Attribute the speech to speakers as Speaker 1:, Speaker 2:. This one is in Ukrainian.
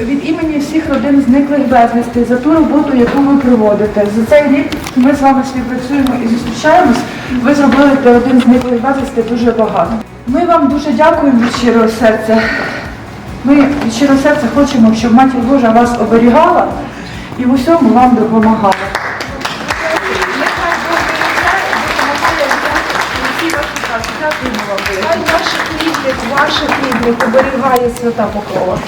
Speaker 1: Від імені всіх родин зниклих безвісти, за ту роботу, яку ви проводите. За цей рік ми з вами співпрацюємо і зустрічаємось. Ви зробили для родин зниклих безвісти дуже багато. Ми вам дуже дякуємо від щирого серця. Ми від щирого серця хочемо, щоб матір Божа вас оберігала і в усьому вам допомагала.
Speaker 2: Хай ваших рідних, ваших рідних оберігає свята покрова.